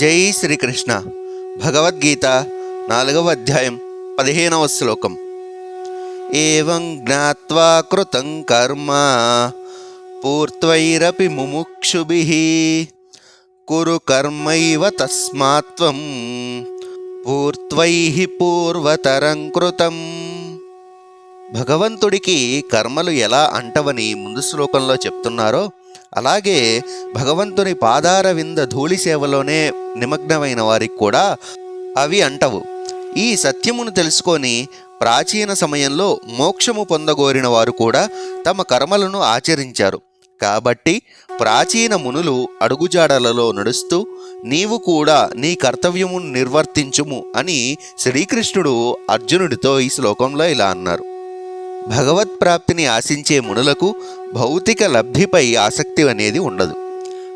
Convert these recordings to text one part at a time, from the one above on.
జై శ్రీకృష్ణ. భగవద్గీత నాలుగవ అధ్యాయం పదిహేనవ శ్లోకం. ఏం జ్ఞావా కృతం కర్మ పూర్త్వైరపి ముముక్షుభి. కురు కర్మైవ తస్మాత్వం పూర్త్వై పూర్వతరం కృతం. భగవంతుడికి కర్మలు ఎలా అంటవని ముందు శ్లోకంలో చెప్తున్నారో అలాగే భగవంతుని పాదార వింద ధూళి సేవలోనే నిమగ్నమైన వారికి కూడా అవి అంటవు. ఈ సత్యమును తెలుసుకొని ప్రాచీన సమయంలో మోక్షము పొందగోరిన వారు కూడా తమ కర్మలను ఆచరించారు. కాబట్టి ప్రాచీన మునులు అడుగుజాడలలో నడుస్తూ నీవు కూడా నీ కర్తవ్యమును నిర్వర్తించుము అని శ్రీకృష్ణుడు అర్జునుడితో ఈ శ్లోకంలో ఇలా అన్నారు. భగవత్ప్రాప్తిని ఆశించే మునులకు భౌతిక లబ్ధిపై ఆసక్తి అనేది ఉండదు.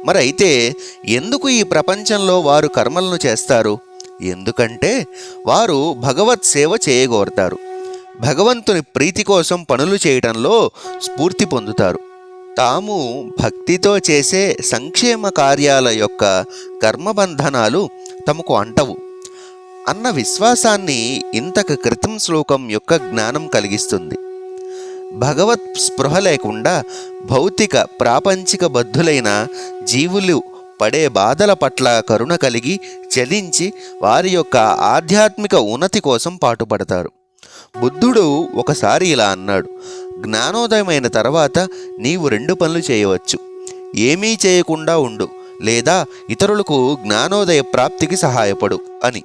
మరి అయితే ఎందుకు ఈ ప్రపంచంలో వారు కర్మలను చేస్తారు? ఎందుకంటే వారు భగవత్ సేవ చేయగోరుతారు. భగవంతుని ప్రీతి కోసం పనులు చేయడంలో స్ఫూర్తి పొందుతారు. తాము భక్తితో చేసే సంక్షేమ కార్యాల యొక్క కర్మబంధనాలు తమకు అంటవు. అన్న విశ్వాసాన్ని ఇంతకు క్రితం శ్లోకం యొక్క జ్ఞానం కలిగిస్తుంది. భగవత్ స్పృహ లేకుండా భౌతిక ప్రాపంచిక బద్ధులైన జీవులు పడే బాధల పట్ల కరుణ కలిగి చలించి వారి యొక్క ఆధ్యాత్మిక ఉన్నతి కోసం పాటుపడతారు. బుద్ధుడు ఒకసారి ఇలా అన్నాడు జ్ఞానోదయమైన తర్వాత నీవు రెండు పనులు చేయవచ్చు. ఏమీ చేయకుండా ఉండు లేదా ఇతరులకు జ్ఞానోదయ ప్రాప్తికి సహాయపడు అని.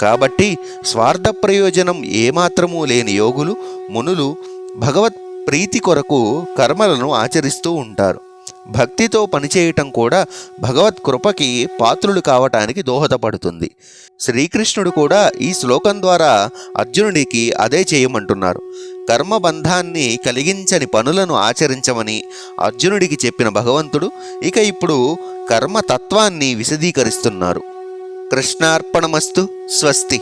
కాబట్టి స్వార్థ ప్రయోజనం ఏమాత్రమూ లేని యోగులు మునులు భగవత్ ప్రీతి కొరకు కర్మలను ఆచరిస్తూ ఉంటారు. భక్తితో పనిచేయటం కూడా భగవత్ కృపకి పాత్రులు కావటానికి దోహదపడుతుంది. శ్రీకృష్ణుడు కూడా ఈ శ్లోకం ద్వారా అర్జునుడికి అదే చేయమంటున్నారు. కర్మబంధాన్ని కలిగించని పనులను ఆచరించమని అర్జునుడికి చెప్పిన భగవంతుడు ఇక ఇప్పుడు కర్మతత్వాన్ని విశదీకరిస్తున్నారు. కృష్ణార్పణమస్తు స్వస్తి.